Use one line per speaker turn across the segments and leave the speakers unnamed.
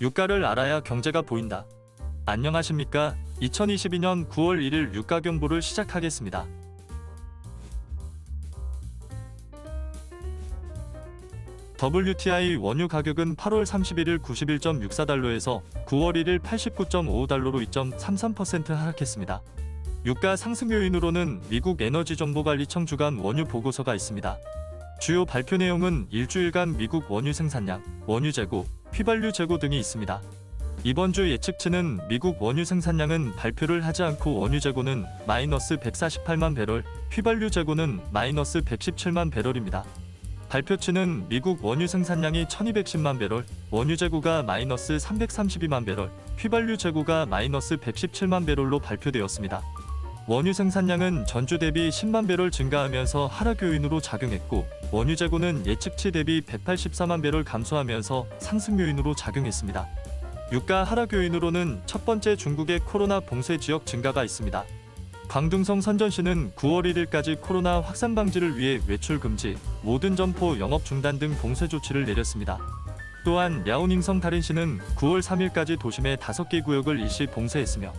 유가를 알아야 경제가 보인다. 안녕하십니까? 2022년 9월 1일 유가 경보를 시작하겠습니다. WTI 원유 가격은 8월 31일 91.64달러에서 9월 1일 89.55달러로 2.33% 하락했습니다. 유가 상승 요인으로는 미국 에너지정보관리청 주간 원유 보고서가 있습니다. 주요 발표 내용은 일주일간 미국 원유 생산량, 원유 재고, 휘발유 재고 등이 있습니다. 이번 주 예측치는 미국 원유 생산량은 발표를 하지 않고 원유 재고는 마이너스 148만 배럴, 휘발유 재고는 마이너스 117만 배럴입니다. 발표치는 미국 원유 생산량이 1210만 배럴, 원유 재고가 마이너스 332만 배럴, 휘발유 재고가 마이너스 117만 배럴로 발표되었습니다. 원유 생산량은 전주 대비 10만 배럴 증가하면서 하락 요인으로 작용했고 원유 재고는 예측치 대비 184만 배럴 감소하면서 상승 요인으로 작용했습니다. 유가 하락 요인으로는 첫 번째 중국의 코로나 봉쇄 지역 증가가 있습니다. 광둥성 선전시는 9월 1일까지 코로나 확산 방지를 위해 외출 금지, 모든 점포 영업 중단 등 봉쇄 조치를 내렸습니다. 또한 야오닝성 다린시는 9월 3일까지 도심의 5개 구역을 일시 봉쇄했으며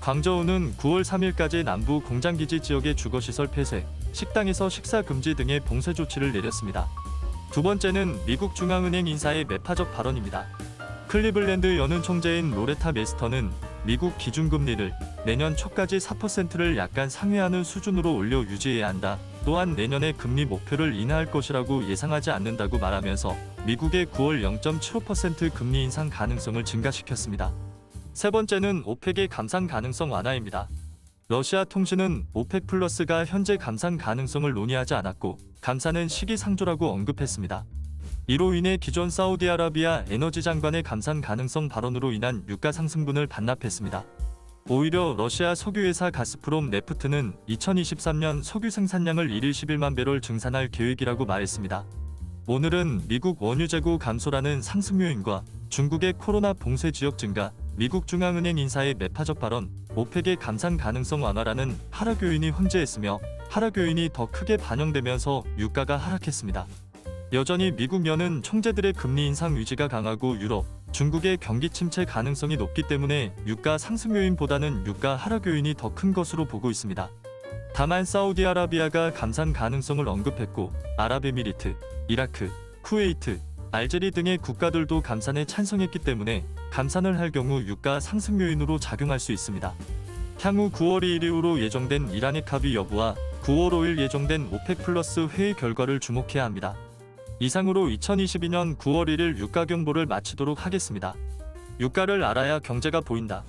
광저우는 9월 3일까지 남부 공장기지 지역의 주거시설 폐쇄, 식당에서 식사 금지 등의 봉쇄 조치를 내렸습니다. 두 번째는 미국 중앙은행 인사의 매파적 발언입니다. 클리블랜드 연은 총재인 로레타 메스터는 미국 기준금리를 내년 초까지 4%를 약간 상회하는 수준으로 올려 유지해야 한다. 또한 내년에 금리 목표를 인하할 것이라고 예상하지 않는다고 말하면서 미국의 9월 0.75% 금리 인상 가능성을 증가시켰습니다. 세 번째는 오펙의 감산 가능성 완화입니다. 러시아 통신은 오펙 플러스가 현재 감산 가능성을 논의하지 않았고 감산은 시기상조라고 언급했습니다. 이로 인해 기존 사우디아라비아 에너지 장관의 감산 가능성 발언으로 인한 유가 상승분을 반납했습니다. 오히려 러시아 석유회사 가스프롬 네프트는 2023년 석유 생산량을 1일 11만 배럴 증산할 계획이라고 말했습니다. 오늘은 미국 원유 재고 감소라는 상승 요인과 중국의 코로나 봉쇄 지역 증가, 미국 중앙은행 인사의 매파적 발언, 오펙의 감산 가능성 완화라는 하락 요인이 혼재했으며 하락 요인이 더 크게 반영되면서 유가가 하락했습니다. 여전히 미국 연은 총재들의 금리 인상 유지가 강하고 유럽, 중국의 경기 침체 가능성이 높기 때문에 유가 상승 요인보다는 유가 하락 요인이 더 큰 것으로 보고 있습니다. 다만 사우디아라비아가 감산 가능성을 언급했고 아랍에미리트, 이라크, 쿠웨이트, 알제리 등의 국가들도 감산에 찬성했기 때문에 감산을 할 경우 유가 상승 요인으로 작용할 수 있습니다. 향후 9월 2일 이후로 예정된 이란의 합의 여부와 9월 5일 예정된 오펙 플러스 회의 결과를 주목해야 합니다. 이상으로 2022년 9월 1일 유가 경보를 마치도록 하겠습니다. 유가를 알아야 경제가 보인다.